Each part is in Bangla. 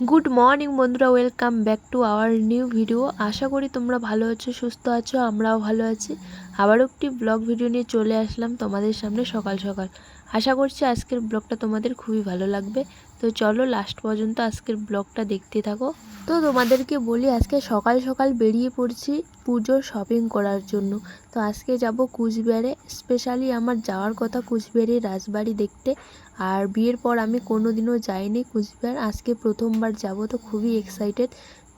গুড মর্নিং বন্ধুরা, welcome back to our new video. আশা করি তোমরা ভালো আছো, সুস্থ আছো, আমরাও ভালো আছি। আবারও একটি ব্লগ ভিডিও নিয়ে চলে আসলাম তোমাদের সামনে সকাল সকাল। আশা করছি আজকের ব্লগটা তোমাদের খুবই ভালো লাগবে। তো চলো লাস্ট পর্যন্ত আজকের ব্লগটা দেখতে থাকো। তো তোমাদেরকে বলি, আজকে সকাল সকাল বেরিয়ে পড়ছি পুজোর শপিং করার জন্য। তো আজকে যাব কুচবিহারে স্পেশালি আমার যাওয়ার কথা কুচবিহারের রাজবাড়ি দেখতে। আর বিয়ের পর আমি কোনো দিনও যাইনি কুচবিহার। আজকে প্রথমবার যাব, তো খুবই এক্সাইটেড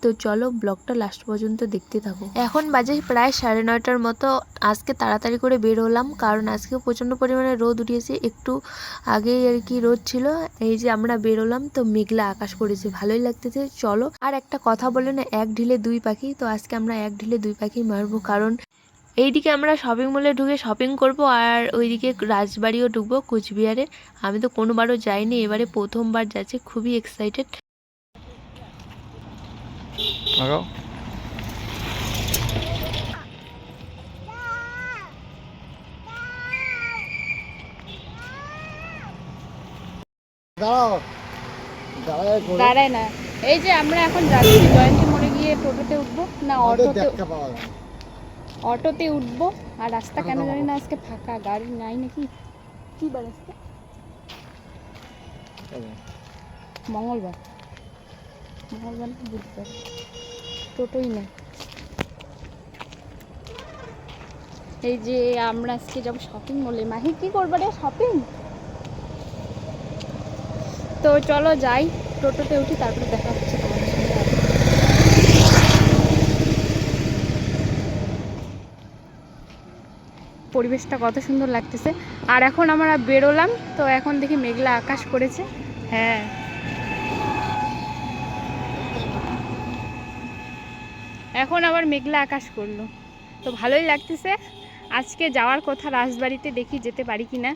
তো চলো ব্লগটা লাস্ট পর্যন্ত দেখতে থাকো। এখন বাজে প্রায় সাড়ে নয়টার মতো। আজকে তাড়াতাড়ি করে বের হলাম, কারণ আজকে প্রচণ্ড পরিমাণে রোদ উঠিয়েছে। একটু আগেই আর কি রোদ ছিল, এই যে আমরা বের হলাম, তো মেঘলা আকাশ করেছে ভালোই লাগতেছে। চলো, আর একটা কথা বলে না, এক ঢিলে দুই পাখি, তো আজকে আমরা এক ঢিলে দুই পাখি মারবো, কারণ এইদিকে আমরা শপিং মলে ঢুকে শপিং করব আর ওইদিকে রাজবাড়িও ঢুকবো কুচবিহারে। আমি তো কোনোবারও যাইনি এবারে প্রথমবার যাচ্ছি খুবই এক্সাইটেড দাঁড়ায় না। এই যে আমরা এখন যাচ্ছি জয়ন্তী মোড়ে গিয়ে টোটোতে উঠবো। না অটোতে পাওয়া যায়। অটোতে উঠবো আর রাস্তা কেন জানি না আজকে ফাঁকা গাড়ি নাই নাকি? কি বার আজকে? মঙ্গলবার। মঙ্গলবার না বুধবার। টোটোই নেই। এই যে আমরা আজকে যাব শপিং মলে মাহি কি করব রে শপিং তো চলো যাই টোটোতে উঠি তারপরে দেখা হচ্ছে তোমাদের সঙ্গে আবার। পরিবেশটা কত সুন্দর লাগতেছে। আর এখন আমরা বেরোলাম, তো এখন দেখি মেঘলা আকাশ করেছে। হ্যাঁ। এখন আবার মেঘলা আকাশ করল। তো ভালোই লাগতেছে। আজকে যাওয়ার কথা রাজবাড়িতে দেখি যেতে পারি কি না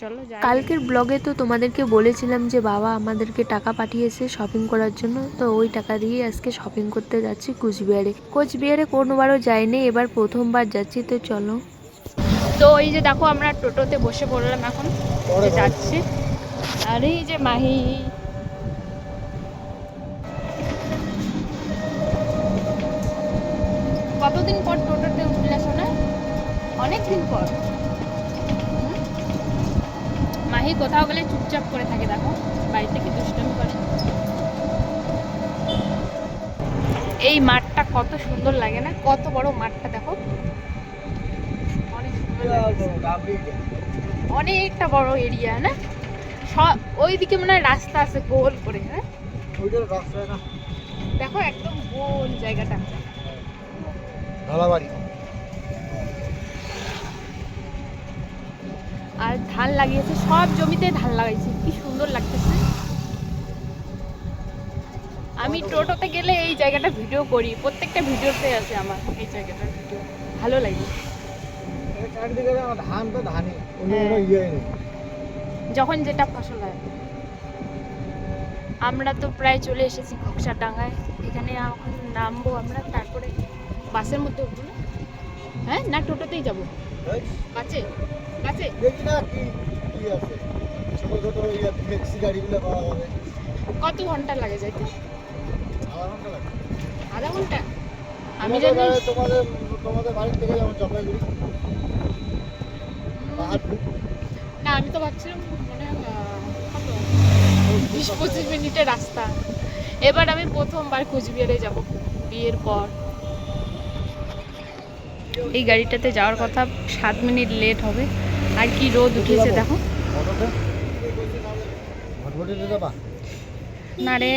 চলো কালকের ব্লগে তো তোমাদেরকে বলেছিলাম যে, বাবা আমাদেরকে টাকা পাঠিয়েছে শপিং করার জন্য। তো ওই টাকা দিয়ে আজকে শপিং করতে যাচ্ছি কুচবিহারে। কোচবিহারে কোনোবারও যায়নি এবার প্রথমবার যাচ্ছি, তো চলো। তো এই যে দেখো, আমরা টোটোতে বসে পড়লাম এখন যাচ্ছি। আর এই যে মাহি। কতদিন পর টোটোতে উঠলে শোনা? অনেক দিন পর মাহি কোথাও গেলে চুপচাপ করে থাকে, দেখো, বাড়িতে কি দুষ্টমি করে। এই মাঠটা কত সুন্দর লাগে না? কত বড় মাঠটা, দেখো। অনেকটা বড় এরিয়া না? ওইদিকে মনে হয় রাস্তা আছে গোল করে হ্যাঁ? দেখো একদম গোল জায়গাটা। ঢালাবাড়ি আর ধান লাগিয়েছে সব জমিতে ধান লাগাইছে কি সুন্দর লাগতেছে। আমি টোটোতে গেলে এই জায়গাটা ভিডিও করি প্রত্যেকটা ভিডিওতে আছে আমার এই জায়গাটার ভিডিও ভালো লাগে। ধান তো ধানই। অন্য হ্যাঁ। ইয়ে যখন যেটা ফসল হয়। আমরা তো প্রায় চলে এসেছি ঘোকসার ডাঙ্গায় এখানে এখন নামবো আমরা তারপরে বাসের মধ্যে উঠবো না? হ্যাঁ না টোটোতেই যাব। এই, বাসে? বাসে? দেখি না কি কি আছে। ছোট ছোট ইয়ে ট্যাক্সি গাড়িগুলো কত ঘণ্টা লাগে যাইতে? আধা ঘণ্টা আধা ঘণ্টা? আমি জানি। তোমাদের তোমাদের বাড়ি থেকে যেমন জলপাইগুড়ি। না আমি তো ভাবছিলাম মনে বিশ পঁচিশ মিনিটের রাস্তা। এবার আমি প্রথমবার কুচবিহারে যাব বিয়ের পর। এই গাড়িটাতে যাওয়ার কথা সাত মিনিট লেট হবে। আর কি রোদ উঠেছে দেখো। না রে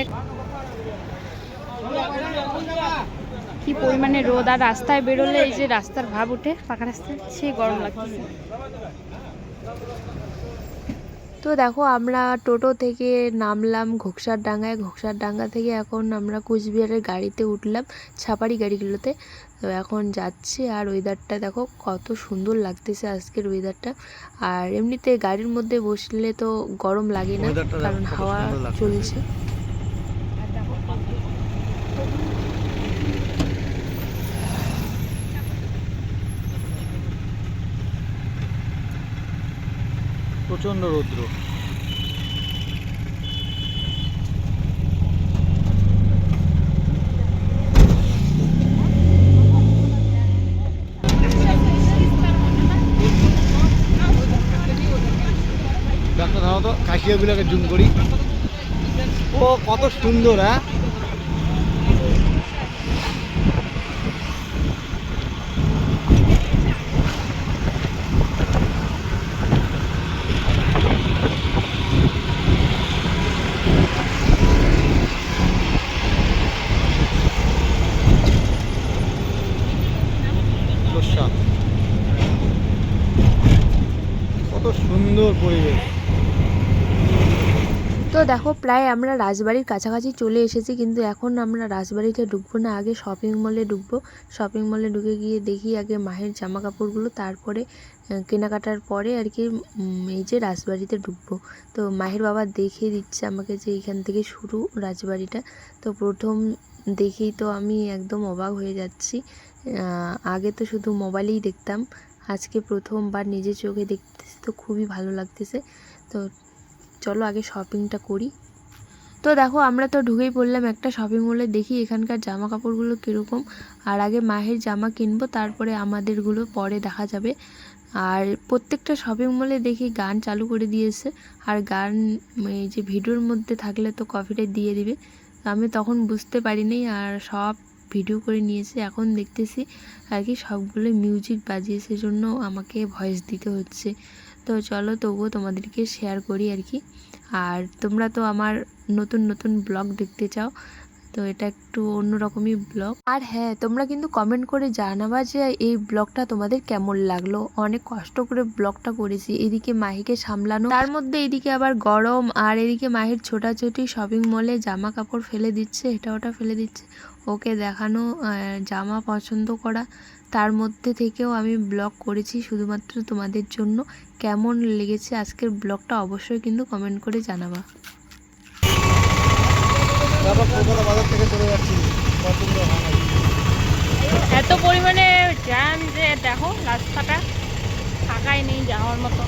কি পরিমাণে রোদ আর রাস্তায় বেরোলে এই যে রাস্তার ভাব উঠে পাকা রাস্তায় সেই গরম লাগতেছে। তো দেখো আমরা টোটো থেকে নামলাম ঘোকসার ডাঙ্গায় ঘোকসার ডাঙ্গা থেকে এখন আমরা কুচবিহারের গাড়িতে উঠলাম ছাপারি গাড়িগুলোতে। তো এখন যাচ্ছি আর ওয়েদারটা দেখো কত সুন্দর লাগতেছে আজকের ওয়েদারটা আর এমনিতে গাড়ির মধ্যে বসলে তো গরম লাগে না কারণ হাওয়া চলছে। প্রচণ্ড রৌদ্র। কাশিয়া কাশিয়াগুলোকে জুম করি। ও কত সুন্দর হ্যাঁ? দেখো, প্রায় আমরা রাজবাড়ির কাছাকাছি চলে এসেছি, কিন্তু এখন আমরা রাজবাড়িতে ঢুকবো না। আগে শপিং মলে ঢুকবো। শপিং মলে ঢুকে গিয়ে দেখি আগে মায়ের জামা কাপড়গুলো তারপরে কেনাকাটার পরে আর কি এই যে রাজবাড়িতে ঢুকবো। তো মাহির বাবা দেখিয়ে দিচ্ছে আমাকে যে এইখান থেকে শুরু রাজবাড়িটা। তো প্রথম দেখেই তো আমি একদম অবাক হয়ে যাচ্ছি। আগে তো শুধু মোবাইলেই দেখতাম, আজকে প্রথমবার নিজের চোখে দেখতেছি, তো খুবই ভালো লাগতেছে। তো চলো আগে শপিংটা করি। তো দেখো, আমরা তো ঢুকেই পড়লাম একটা শপিং মলে দেখি এখানকার জামা কাপড়গুলো কীরকম। আর আগে মাহের জামা কিনবো, তারপরে আমাদেরগুলো পরে দেখা যাবে। আর প্রত্যেকটা শপিং মলে দেখি গান চালু করে দিয়েছে। আর গান, এই যে ভিডিওর মধ্যে থাকলে তো কপিরাইট দিয়ে দিবে। আমি তখন বুঝতে পারিনি, আর সব ভিডিও করে নিয়েছে। এখন দেখতেছি আর কি সবগুলো মিউজিক বাজিয়ে জন্য আমাকে ভয়েস দিতে হচ্ছে। তো চলো তবুও তোমাদেরকে শেয়ার করি আর কি। আর তোমরা তো আমার নতুন নতুন ব্লগ দেখতে চাও, তো এটা একটু অন্যরকমই ব্লগ আর হ্যাঁ তোমরা কিন্তু কমেন্ট করে জানাবা যে এই ব্লগটা তোমাদের কেমন লাগল। অনেক কষ্ট করে ব্লগটা করেছি, এদিকে মাহিকে সামলানো। তার মধ্যে এদিকে আবার গরম, আর এদিকে মাহির ছোটাছুটি শপিং মলে জামা কাপড় ফেলে দিচ্ছে, এটা ওটা ফেলে দিচ্ছে। ওকে দেখানো জামা পছন্দ করা। তার মধ্যে থেকেও আমি ব্লগ করেছি শুধুমাত্র তোমাদের জন্য। কেমন লেগেছে আজকের ব্লগটা অবশ্যই কিন্তু কমেন্ট করে জানাবা। এত পরিমাণে জ্যাম যে দেখো রাস্তাটা ফাঁকাই নেই যাওয়ার মতো।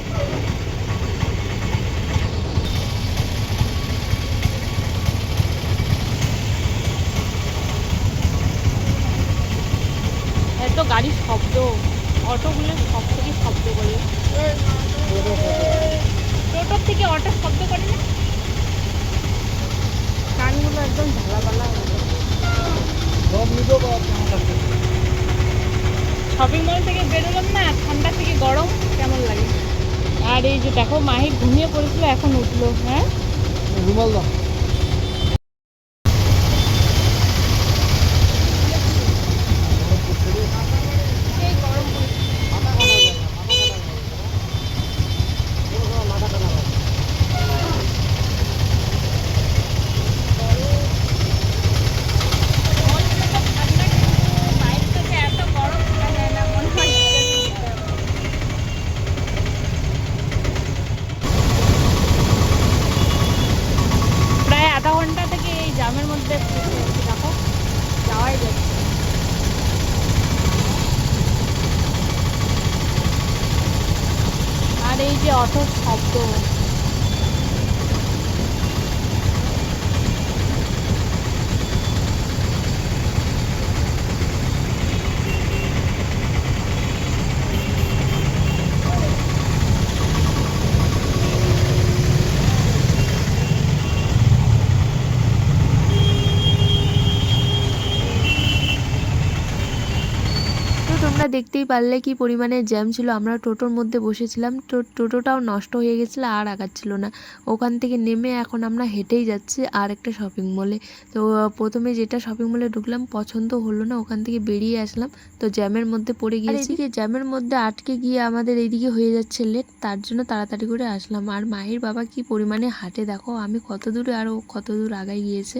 এত গাড়ির শব্দ অটোগুলো সব থেকে শব্দ করে টোটোর থেকে অটো শব্দ করে না? কানগুলো একদম ঝালাপালা শপিং মল থেকে বেরোলাম না ঠান্ডা থেকে গরম কেমন লাগে? আর এই যে দেখো মাহি ঘুমিয়ে পড়েছিল এখন উঠল হ্যাঁ? রুমাল দাও বাইরে থেকে এত গরম থাকা যায় না মনে হয় প্রায় আধা ঘণ্টা থেকে এই জামের মধ্যে ফেঁসে আছি, দেখো যাওয়াই যাচ্ছে না। আর এই যে অটোর শব্দ তো তোমরা দেখতেই পারলে কি পরিমাণে জ্যাম ছিল। আমরা টোটোর মধ্যে বসেছিলাম। তো টোটোটাও নষ্ট হয়ে গেছিল আর আগাচ্ছিল না। ওখান থেকে নেমে এখন আমরা হেঁটেই যাচ্ছি আর একটা শপিং মলে তো প্রথমে যেটা শপিং মলে ঢুকলাম পছন্দ হলো না ওখান থেকে বেরিয়ে আসলাম। তো জ্যামের মধ্যে পড়ে গিয়েছি। জ্যামের মধ্যে আটকে গিয়ে আমাদের এইদিকে হয়ে যাচ্ছে লেট তার জন্য তাড়াতাড়ি করে আসলাম। আর মাহির বাবা কি পরিমাণে হাঁটে দেখো আমি কত দূরে আর ও কত দূর আগায় গিয়েছে।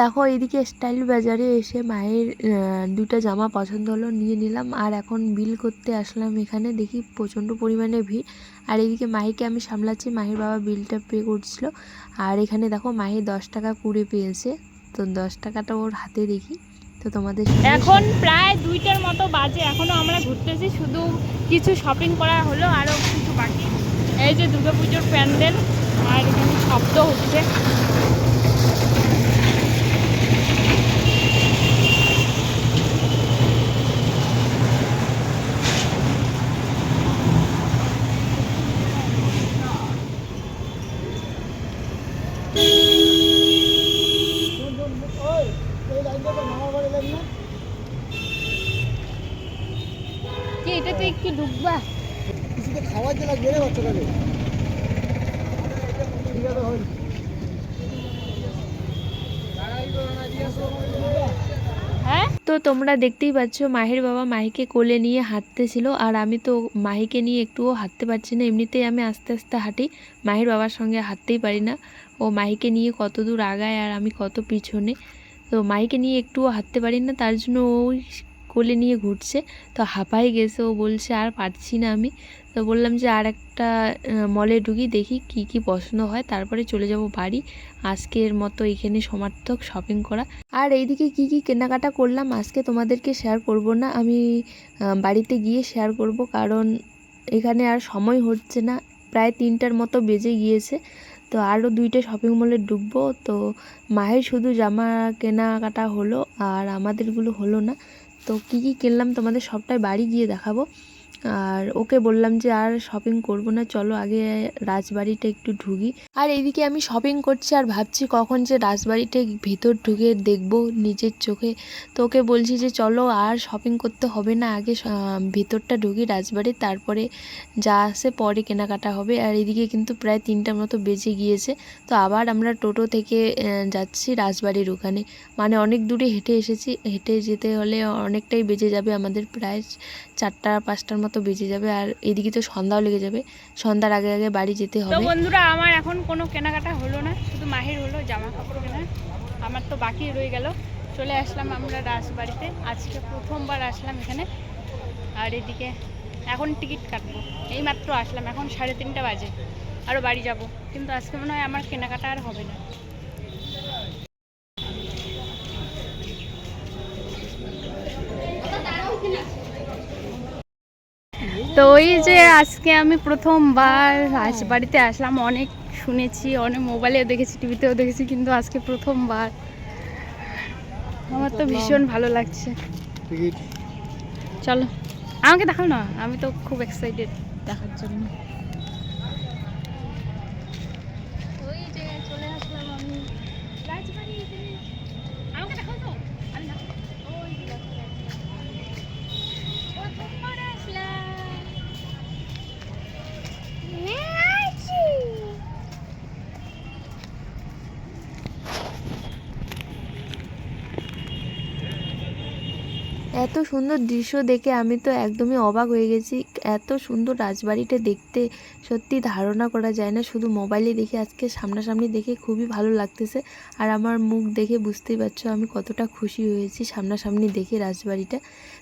দেখো এইদিকে স্টাইল বাজারে এসে মায়ের দুটো জামা পছন্দ হলো নিয়ে নিলাম। আর এখন বিল করতে আসলাম এখানে। দেখি প্রচণ্ড পরিমাণে ভিড়। আর এদিকে মাহিকে আমি সামলাচ্ছি। মাহির বাবা বিলটা পে করছিল। আর এখানে দেখো মাহি দশ টাকা কুড়ে পেয়েছে। তো দশ টাকাটা ওর হাতে দেখি। তো তোমাদের এখন প্রায় দুইটার মতো বাজে। এখনও আমরা ঘুরতেছি। শুধু কিছু শপিং করা হলো আরও কিছু বাকি। এই যে দুর্গাপুজোর প্যান্ডেল। আর এখানে শব্দ হচ্ছে শোন, শোন, ওই, এই লাইনটা তো মামার বাড়ি লাইন না? কি এটাতে কি ঢুকবা দিয়ে লাগবে রে বাচ্চাটাকে ঠিক আছে হ্যাঁ? তো তোমরা দেখতেই পাচ্ছ মাহির বাবা মাহিকে কোলে নিয়ে হাঁটতেছিল আর আমি তো মাহিকে নিয়ে একটুও হাঁটতে পারছি না। এমনিতেই আমি আস্তে আস্তে হাঁটি মাহির বাবার সঙ্গে হাঁটতেই পারি না। ও মাহিকে নিয়ে কত দূর আগায় আর আমি কত পিছনে। তো মাহিকে নিয়ে একটুও হাঁটতে পারি না তার জন্য ওই কোলে নিয়ে ঘুরছে। তো হাঁপাই গেছে, ও বলছে, আর পারছি না আমি। তো বললাম যে, আর একটা মলে ঢুকি, দেখি কি কি পছন্দ হয়। তারপরে চলে যাব বাড়ি। আজকের মতো এখানে সমার্থক শপিং করা। আর এইদিকে কি কি কেনাকাটা করলাম, আজকে তোমাদেরকে শেয়ার করব না। আমি বাড়িতে গিয়ে শেয়ার করব, কারণ এখানে আর সময় হচ্ছে না। প্রায় তিনটার মতো বেজে গিয়েছে। তো আরও দুইটা শপিং মলে ঢুকবো। তো মায়ের শুধু জামা কেনাকাটা হলো, আর আমাদেরগুলো হলো না। তো কি কি কিনলাম তোমাদের সবটাই বাড়ি গিয়ে দেখাবো। আর ওকে বললাম যে, আর শপিং করব না, চলো আগে রাজবাড়িটা একটু ঢুকি। আর এইদিকে আমি শপিং করছি আর ভাবছি কখন যে রাজবাড়িটা ভিতর ঢুকে দেখব নিজের চোখে। তো ওকে বলছি যে, চলো আর শপিং করতে হবে না, আগে ভিতরটা ঢুকি রাজবাড়ি, তারপরে যা আসে পরে কেনাকাটা হবে। আর এদিকে কিন্তু প্রায় তিনটার মতো বেজে গিয়েছে। তো আবার আমরা টোটো থেকে যাচ্ছি রাজবাড়ির ওখানে। মানে অনেক দূরে হেঁটে এসেছি। হেঁটে যেতে হলে অনেকটাই বেজে যাবে আমাদের প্রায় চারটা, পাঁচটার মতো বেজে যাবে আর এদিকে তো সন্ধ্যাও লেগে যাবে। সন্ধ্যার আগে আগে বাড়ি যেতে হবে। বন্ধুরা আমার এখন কোনো কেনাকাটা হলো না শুধু মাহির হলো জামা কাপড় কেনা আমার তো বাকি রয়ে গেল। চলে আসলাম আমরা রাজবাড়িতে। আজকে প্রথমবার আসলাম এখানে। আর এদিকে এখন টিকিট কাটবো। এই মাত্র আসলাম এখন সাড়ে তিনটা বাজে। আরও বাড়ি যাব। কিন্তু আজকে মনে হয় আমার কেনাকাটা আর হবে না। তো ওই যে আজকে আমি প্রথমবার বাড়িতে আসলাম। অনেক শুনেছি অনেক মোবাইলেও দেখেছি টিভিতেও দেখেছি কিন্তু আজকে প্রথমবার। আমার তো ভীষণ ভালো লাগছে। চলো আমাকে দেখাও না আমি তো খুব এক্সাইটেড দেখার জন্য ওই যে চলে আসলাম আমি রাজবাড়িতে আমাকে দেখাও তো আমি না ওই যে দেখো, দেখো। প্রথমবার আসলাম এত সুন্দর দৃশ্য দেখে আমি তো একদমই অবাক হয়ে গেছি। এত সুন্দর রাজবাড়িটা দেখতে। সত্যি ধারণা করা যায় না শুধু মোবাইলে দেখে আজকে সামনাসামনি দেখে খুবই ভালো লাগতেছে। আর আমার মুখ দেখে বুঝতেই পারছ আমি কতটা খুশি হয়েছি সামনাসামনি দেখে রাজবাড়িটা।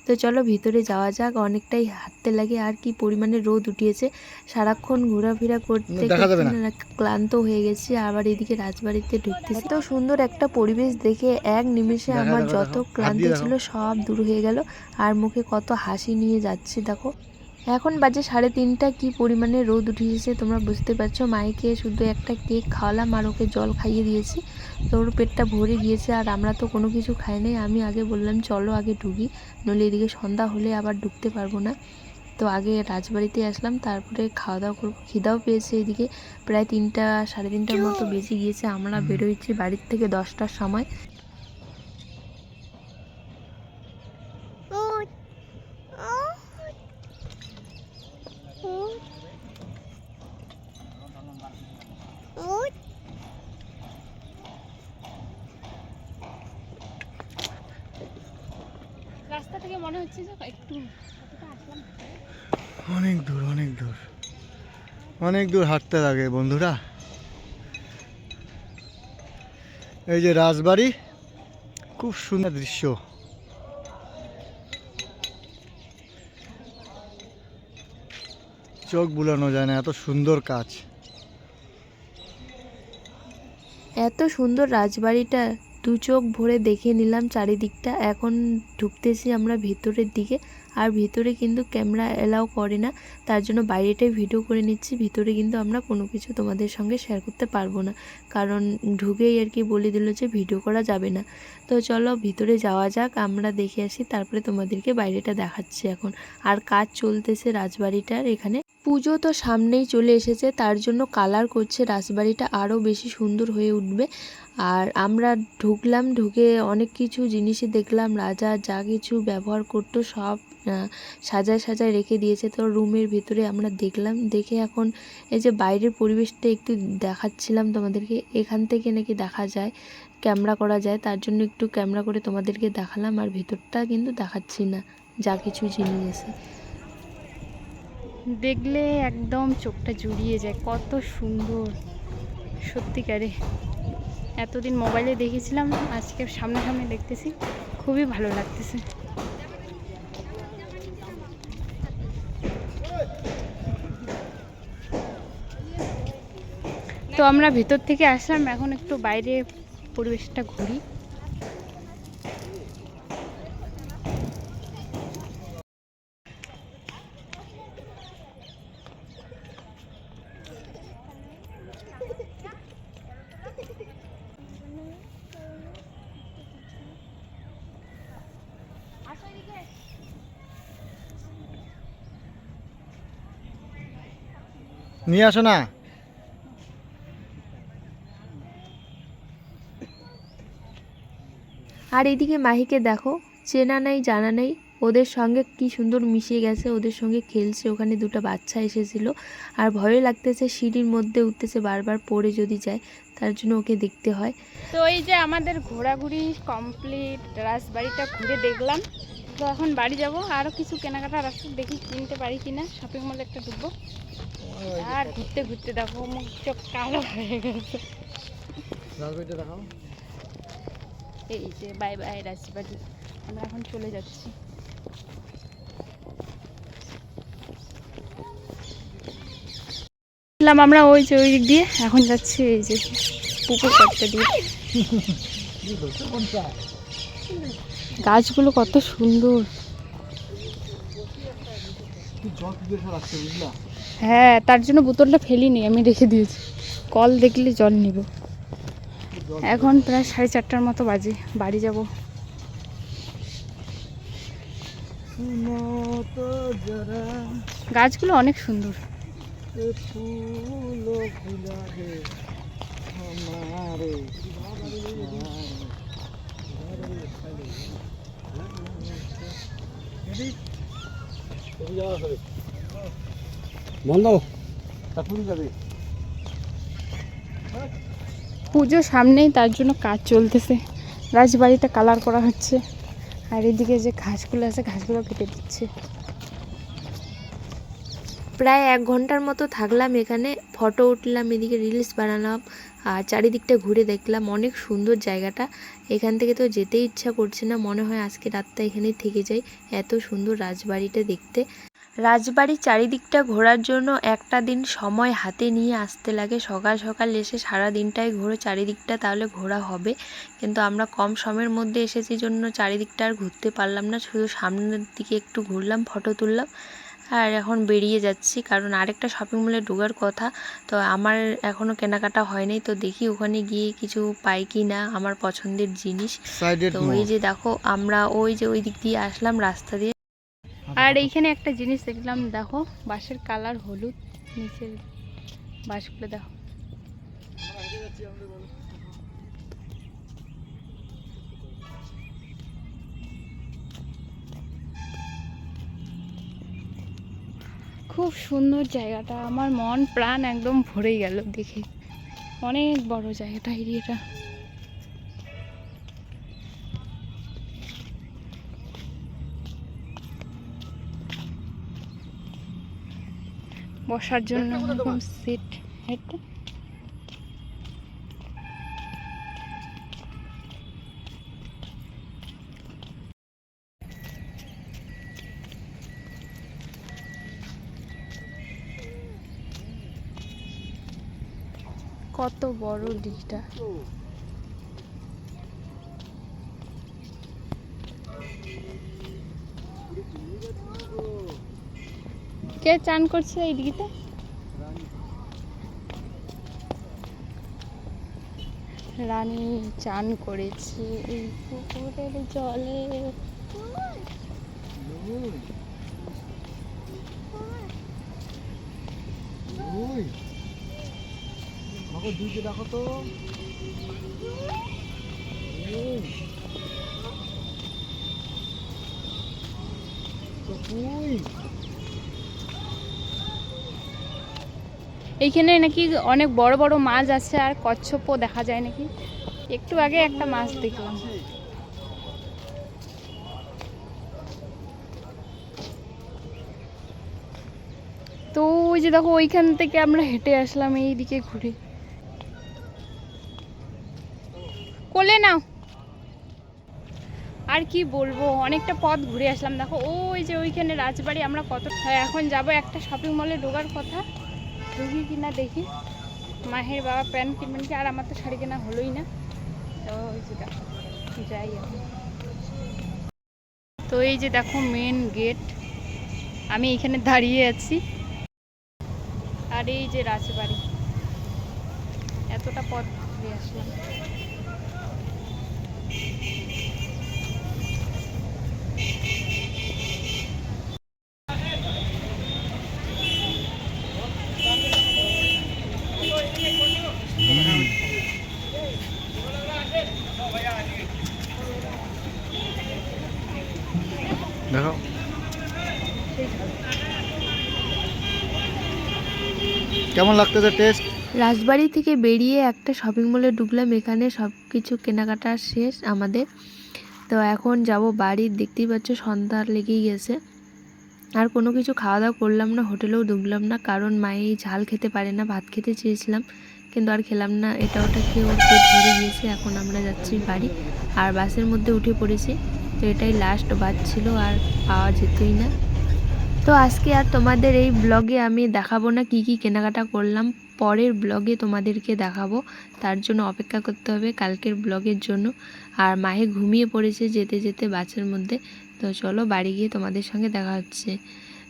তো চলো ভিতরে যাওয়া যাক অনেকটাই হাঁটতে লাগে। আর কি পরিমাণে রোদ উঠিয়েছে। সারাক্ষণ ঘোরাফেরা করতে ক্লান্ত হয়ে গেছি। আবার এদিকে রাজবাড়িতে ঢুকতেছি। তো সুন্দর একটা পরিবেশ দেখে এক নিমেষে আমার যত ক্লান্তি ছিল সব দূর হয়ে গেল। আর মুখে কত হাসি নিয়ে যাচ্ছে, দেখো। এখন বাজে সাড়ে তিনটা, কি পরিমাণে রোদ উঠিয়েছে তোমরা বুঝতে পারছ? মাইকে শুধু একটা কেক খাওয়ালাম আর ওকে জল খাইয়ে দিয়েছি। তো ওর পেটটা ভরে গিয়েছে আর আমরা তো কোনো কিছু খাই নাই। আমি আগে বললাম, চলো আগে ঢুকি, নইলে এদিকে সন্ধ্যা হলে আবার ঢুকতে পারব না। তো আগে রাজবাড়িতে আসলাম, তারপরে খাওয়া দাওয়া করব। খিদাও পেয়েছে এদিকে। প্রায় তিনটা, সাড়ে তিনটার মতো বেজে গিয়েছে। আমরা বেরোইছি বাড়ির থেকে দশটার সময় রাস্তা থেকে মনে হচ্ছে যে একটু কতটা আসলাম অনেক দূর অনেক দূর। অনেক দূর হাঁটতে লাগে বন্ধুরা। এই যে রাজবাড়ি, খুব সুন্দর দৃশ্য। চোখ বুলানো যায় না, এত সুন্দর কাজ। এত সুন্দর রাজবাড়িটা, দু চোখ ভরে দেখে নিলাম চারিদিকটা। এখন ঢুকতেছি আমরা ভেতরের দিকে। আর ভিতরে কিন্তু ক্যামেরা এলাও করে না। তার জন্য বাইরেটাই ভিডিও করে নিচ্ছি। ভিতরে কিন্তু আমরা কোনো কিছু তোমাদের সঙ্গে শেয়ার করতে পারব না। কারণ ঢুকেই আর কি বলে দিল যে ভিডিও করা যাবে না। তো চলো ভিতরে যাওয়া যাক, আমরা দেখে আসি, তারপরে তোমাদেরকে বাইরেটা দেখাচ্ছি এখন। আর কাজ চলতেছে রাজবাড়িটার এখানে। পুজো তো সামনেই চলে এসেছে, তার জন্য কালার করছে রাজবাড়িটা আরও বেশি সুন্দর হয়ে উঠবে। আর আমরা ঢুকলাম, ঢুকে অনেক কিছু জিনিসই দেখলাম, রাজা যা কিছু ব্যবহার করতো সব সাজায় সাজায় রেখে দিয়েছে। তো রুমের ভিতরে আমরা দেখলাম, দেখে এখন এই যে বাইরের পরিবেশটা একটু দেখাচ্ছিলাম তোমাদেরকে। এখান থেকে নাকি দেখা যায়, ক্যামেরা করা যায়। তার জন্য একটু ক্যামেরা করে তোমাদেরকে দেখালাম, আর ভেতরটা কিন্তু দেখাচ্ছি না। যা কিছু জিনিস আছে। দেখলে একদম চোখটা জুড়িয়ে যায়। কত সুন্দর। সত্যিকারে। এতদিন মোবাইলে দেখেছিলাম, আজকে সামনাসামনি দেখতেছি। খুবই ভালো লাগতেছে। তো আমরা ভিতর থেকে আসলাম এখন একটু বাইরে পরিবেশটা ঘুরি। নিয়ে আসো না। আর এদিকে মাহিকে দেখো চেনা নেই জানা নেই ওদের সঙ্গে কি সুন্দর মিশিয়ে গেছে ওদের সঙ্গে খেলছে ওখানে দুটো বাচ্চা এসেছিল আর ভয়ও লাগতেছে সিঁড়ির মধ্যে উঠতেছে বারবার পড়ে যদি যায় তার জন্য ওকে দেখতে হয়। তো এই যে আমাদের ঘোরাঘুরি কমপ্লিট রাজবাড়িটা ঘুরে দেখলাম তো এখন বাড়ি যাব আরও কিছু কেনাকাটা রাস্তা দেখি কিনতে পারি কিনা শপিং মলে একটা ঢুকবো। আর ঘুরতে ঘুরতে দেখো মুখ চোখ কালো হয়ে গেছে। এই যে বাই বাই রাজবাড়ি আমরা এখন চলে যাচ্ছি। আমরা ওই যে, ওই দিক দিয়ে। এখন যাচ্ছি এই যে, পুকুর কাটতে দিয়ে। গাছগুলো কত সুন্দর। হ্যাঁ তার জন্য বোতলটা ফেলিনি, আমি রেখে দিয়েছি। কল দেখলে জল নিব। এখন প্রায় সাড়ে চারটার মতো বাজে বাড়ি যাব। গাছগুলো অনেক সুন্দর। বন্ধ। তারপরে যাবে? পুজো সামনেই তার জন্য কাজ চলতেছে। রাজবাড়িটা কালার করা হচ্ছে। আর এদিকে যে ঘাসগুলো আছে, ঘাসগুলো কেটে দিচ্ছে। প্রায় এক ঘণ্টার মতো থাকলাম এখানে, ফটো উঠলাম, এদিকে রিলস বানালাম, আর চারিদিকটা ঘুরে দেখলাম। অনেক সুন্দর জায়গাটা। এখান থেকে তো যেতেই ইচ্ছা করছে না। মনে হয় আজকে রাতটা এখানেই থেকে যাই এত সুন্দর রাজবাড়িটা দেখতে। রাজবাড়ির চারিদিকটা ঘোরার জন্য একটা দিন সময় হাতে নিয়ে আসতে লাগে। সকাল সকাল এসে সারা দিনটাই ঘোরো চারিদিকটা তাহলে ঘোরা হবে। কিন্তু আমরা কম সময়ের মধ্যে এসেছি জন্য চারিদিকটা আর ঘুরতে পারলাম না। শুধু সামনের দিকে একটু ঘুরলাম ফটো তুললাম আর এখন বেরিয়ে যাচ্ছি। কারণ আরেকটা শপিং মলে ঢোকার কথা তো আমার এখনও কেনাকাটা হয়নি। তো দেখি ওখানে গিয়ে কিছু পাই কি না আমার পছন্দের জিনিস। তো ওই যে দেখো আমরা ওই যে ওই দিক দিয়ে আসলাম রাস্তা দিয়ে আর এইখানে একটা জিনিস দেখলাম, দেখো, বাঁশের কালার হলুদ, নিচের বাঁশগুলো দেখো। খুব সুন্দর জায়গাটা, আমার মন প্রাণ একদম ভরে গেল দেখে। অনেক বড় জায়গাটা এরিয়াটা বসার জন্য সিট এটা কত বড় দিকটা। কে চান করছে এই দিকে রানী চান করেছে এই পুকুরের জলে। দেখো তো কই? এইখানে নাকি অনেক বড় বড় মাছ আছে আর কচ্ছপও দেখা যায় নাকি? একটু আগে একটা মাছ দেখলাম। তো ওই যে দেখো ওইখান থেকে আমরা হেঁটে আসলাম এই দিকে ঘুরে। কোলে নাও। আর কি বলব অনেকটা পথ ঘুরে আসলাম। দেখো ওই যে ওইখানে রাজবাড়ি আমরা কত হ্যাঁ, এখন যাব একটা শপিং মলে ঢোকার কথা। ঢুকি কিনা দেখি। মাহের বাবা প্যান্ট কিনবেন কি? আর আমার তো শাড়ি কেনা হলোই না। তো ওই যে যাই এখন তো এই যে দেখো মেন গেট আমি এখানে দাঁড়িয়ে আছি। আর এই যে রাজবাড়ি। এতটা পথ ঘুরে আসলাম দেখো কেমন লাগতেছে টেস্ট রাজবাড়ি থেকে বেরিয়ে একটা শপিং মলে ঢুকলাম, এখানে সব কিছু কেনাকাটা শেষ আমাদের। তো এখন যাব বাড়ি দেখতেই পাচ্ছ সন্ধ্যা লেগেই গেছে। আর কোনো কিছু খাওয়া দাওয়া করলাম না, হোটেলেও ঢুকলাম না, কারণ মায়ে ঝাল খেতে পারে না, ভাত খেতে চেয়েছিলাম, কিন্তু আর খেলাম না। এটা ওটা খেয়ে ওর পেট ভরে গিয়েছে, এখন আমরা যাচ্ছি বাড়ি। আর বাসের মধ্যে উঠে পড়েছি, তো এটাই লাস্ট বাস ছিল, আর পাওয়া যেতই না। তো আজকে আর তোমাদের এই ব্লগে আমি দেখাবো না কি কি কেনাকাটা করলাম। পরের ব্লগে তোমাদেরকে দেখাবো। তার জন্য অপেক্ষা করতে হবে কালকের ব্লগের জন্য। আর মাহে ঘুমিয়ে পড়েছে যেতে যেতে বাসের মধ্যে। তো চলো বাড়ি গিয়ে তোমাদের সঙ্গে দেখা হচ্ছে।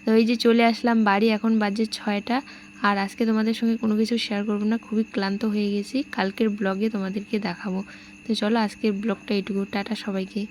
তো এই যে চলে আসলাম বাড়ি, এখন বাজে ছয়টা। আর আজকে তোমাদের সঙ্গে কোনো কিছু শেয়ার করব না, খুবই ক্লান্ত হয়ে গেছি। কালকের ব্লগে তোমাদেরকে দেখাবো। তো চলো আজকের ব্লগটা এইটুকু। টাটা সবাইকে।